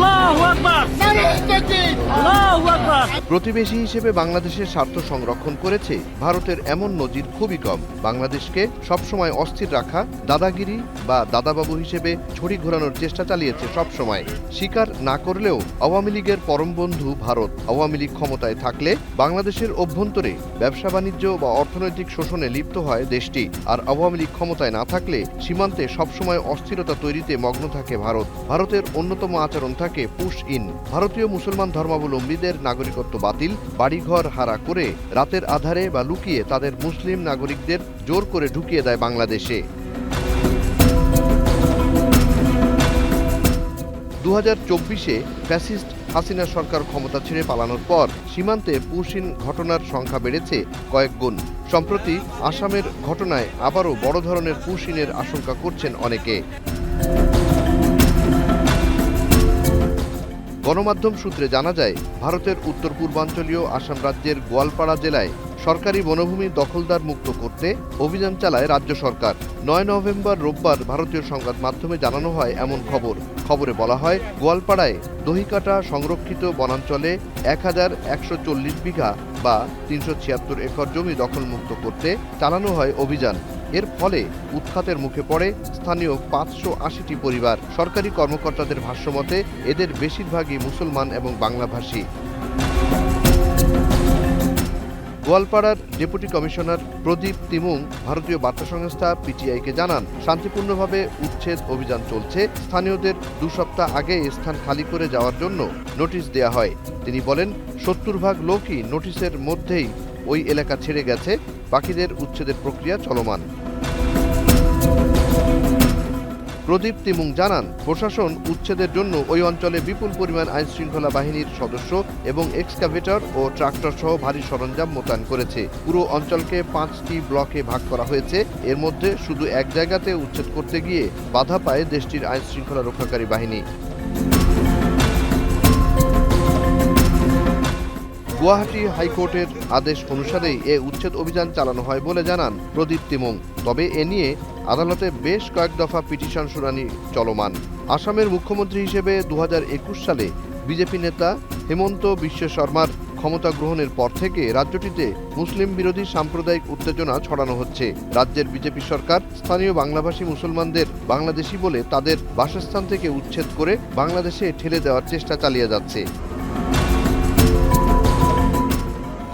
আল্লাহু আকবার আল্লাহু আকবার প্রতিবেশী হিসেবে বাংলাদেশের স্বার্থ সংরক্ষণ করেছে ভারতের এমন নজির খুবই কম। বাংলাদেশকে সবসময় অস্থির রাখা, দাদাগিরি বা দাদাবাবু হিসেবে ছড়ি ঘোরানোর চেষ্টা চালিয়েছে সবসময়। স্বীকার না করলেও আওয়ামী লীগের পরম বন্ধু ভারত আওয়ামী লীগ ক্ষমতায় থাকলে বাংলাদেশের অভ্যন্তরে ব্যবসা বাণিজ্য বা অর্থনৈতিক শোষণে লিপ্ত হয় দেশটি। আর আওয়ামী লীগ ক্ষমতায় না থাকলে সীমান্তে সবসময় অস্থিরতা তৈরিতে মগ্ন থাকে ভারত। ভারতের অন্যতম আচরণ থাকে পুশ ইন। ভারতীয় মুসলমান ধর্মাবলম্বীদের নাগরিকত্ব বাতিল, বাড়িঘর হারা করে রাতের আধারে বা লুকিয়ে তাদের মুসলিম নাগরিকদের জোর করে ঢুকিয়ে দেয় বাংলাদেশে। দু হাজার চব্বিশে ফ্যাসিস্ট হাসিনা সরকার ক্ষমতা ছেড়ে পালানোর পর সীমান্তে পুশিন ঘটনার সংখ্যা বেড়েছে কয়েক গুণ। সম্প্রতি আসামের ঘটনায় আবারও বড় ধরনের পুশিনের আশঙ্কা করছেন অনেকে। গণমাধ্যম সূত্রে জানা যায়, ভারতের উত্তর পূর্বাঞ্চলীয় আসাম রাজ্যের গোয়ালপাড়া জেলায় সরকারি বনভূমি দখলদার মুক্ত করতে অভিযান চালায় রাজ্য সরকার। নয় নভেম্বর রোববার ভারতীয় সংবাদ মাধ্যমে জানানো হয় এমন খবর। খবরে বলা হয়, গোয়ালপাড়ায় দহিকাটা সংরক্ষিত বনাঞ্চলে এক হাজার একশো চল্লিশ বিঘা বা তিনশো ছিয়াত্তর একর জমি দখলমুক্ত করতে চালানো হয় অভিযান। এর ফলে উৎখাতের মুখে পড়ে স্থানীয় পাঁচশো আশিটি পরিবার। সরকারি কর্মকর্তাদের ভাষ্যমতে, এদের বেশিরভাগই মুসলমান এবং বাংলাভাষী। গোয়ালপাড়ার ডেপুটি কমিশনার প্রদীপ তিমুং ভারতীয় বার্তা সংস্থা পিটিআইকে জানান, শান্তিপূর্ণভাবে উচ্ছেদ অভিযান চলছে। স্থানীয়দের দু সপ্তাহ আগে স্থান খালি করে যাওয়ার জন্য নোটিশ দেয়া হয়। তিনি বলেন, সত্তর ভাগ লোকই নোটিশের মধ্যেই ওই এলাকা ছেড়ে গেছে। বাকিদের উচ্ছেদের প্রক্রিয়া চলমান। প্রদীপ তিমুং জানান, প্রশাসন উচ্ছেদের জন্য ওই অঞ্চলে বিপুল পরিমাণ আইন শৃঙ্খলা বাহিনীর সদস্য এবং এক্সকাভেটর ও ট্রাক্টর সহ ভারী সরঞ্জাম মোতায়েন করেছে। পুরো অঞ্চলকে পাঁচটি ব্লকে ভাগ করা হয়েছে। এর মধ্যে শুধু এক জায়গাতে উচ্ছেদ করতে গিয়ে বাধা পায় দেশটির আইন শৃঙ্খলা রক্ষাকারী বাহিনী। গুয়াহাটি হাইকোর্টের আদেশ অনুসারেই এ উচ্ছেদ অভিযান চালানো হয় বলে জানান প্রদীপ তিমুং। তবে এ নিয়ে আদালতে বেশ কয়েক দফা পিটিশন শুনানি চলমান। আসামের মুখ্যমন্ত্রী হিসেবে দু হাজার একুশ সালে বিজেপি নেতা হেমন্ত বিশ্ব শর্মার ক্ষমতা গ্রহণের পর থেকে রাজ্যটিতে মুসলিম বিরোধী সাম্প্রদায়িক উত্তেজনা ছড়ানো হচ্ছে। রাজ্যের বিজেপি সরকার স্থানীয় বাংলাভাষী মুসলমানদের বাংলাদেশি বলে তাদের বাসস্থান থেকে উচ্ছেদ করে বাংলাদেশে ঠেলে দেওয়ার চেষ্টা চালিয়ে যাচ্ছে।